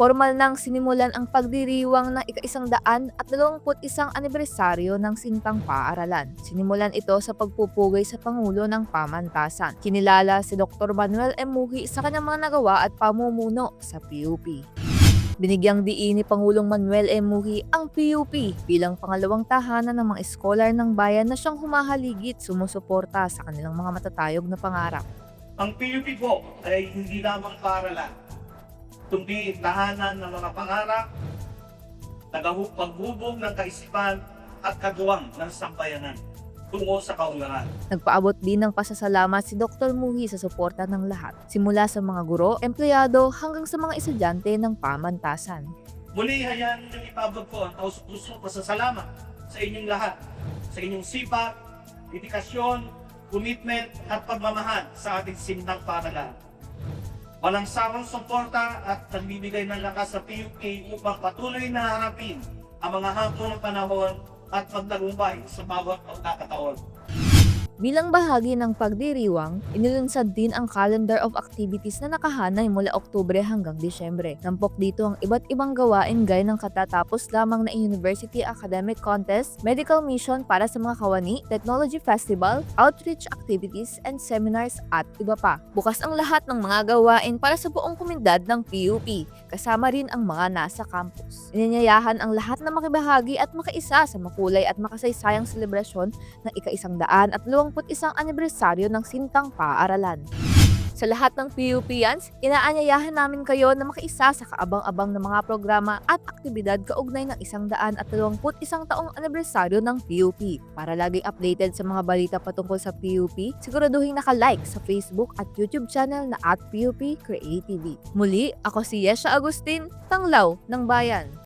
formal nang sinimulan ang pagdiriwang ng ika-isang daan at 21 anibersaryo ng Sintang Paaralan. Sinimulan ito sa pagpupugay sa Pangulo ng Pamantasan. Kinilala si Dr. Manuel M. Muhi sa kanyang mga nagawa at pamumuno sa PUP. Binigyang diin ni Pangulong Manuel M. Muhi ang PUP bilang pangalawang tahanan ng mga eskolar ng bayan na siyang humahaligit sumusuporta sa kanilang mga matatayog na pangarap. Ang PUP po ay hindi lamang paaralan, kundi tahanan ng mga pangarap, tagahu- paghubog ng kaisipan at kagawang ng sambayanan tungo sa kaunlaran. Nagpaabot din ng pasasalamat si Dr. Muhi sa suporta ng lahat, simula sa mga guro, empleyado hanggang sa mga estudyante ng pamantasan. Muli, hayaan ninyong ipabot ko ang taus-puso pasasalamat sa inyong lahat, sa inyong sipag, dedikasyon, commitment at pagmamahal sa ating simnang paaralan. Walang sawang suporta at nagbibigay ng lakas sa PUP upang patuloy na harapin ang mga hamon ng panahon at magtagumpay sa bawat pagkakataon. Bilang bahagi ng pagdiriwang, inilunsad din ang calendar of activities na nakahanay mula Oktubre hanggang Disyembre. Tampok dito ang iba't ibang gawain gaya ng katatapos lamang na University Academic Contest, medical mission para sa mga kawani, technology festival, outreach activities, and seminars at iba pa. Bukas ang lahat ng mga gawain para sa buong komunidad ng PUP, kasama rin ang mga nasa campus. Inanyayahan ang lahat na makibahagi at makaisa sa makulay at makasaysayang selebrasyon ng ika-isang daan at 21 anibersaryo ng Sintang Paaralan. Sa lahat ng PUPians, inaanyayahan namin kayo na makiisa sa kaabang-abang ng mga programa at aktibidad kaugnay ng isang daan at 21 taong anibersaryo ng PUP. Para laging updated sa mga balita patungkol sa PUP, siguraduhin naka-like sa Facebook at YouTube channel na at PUP Creativity. Muli, ako si Yesha Agustin, Tanglaw ng Bayan.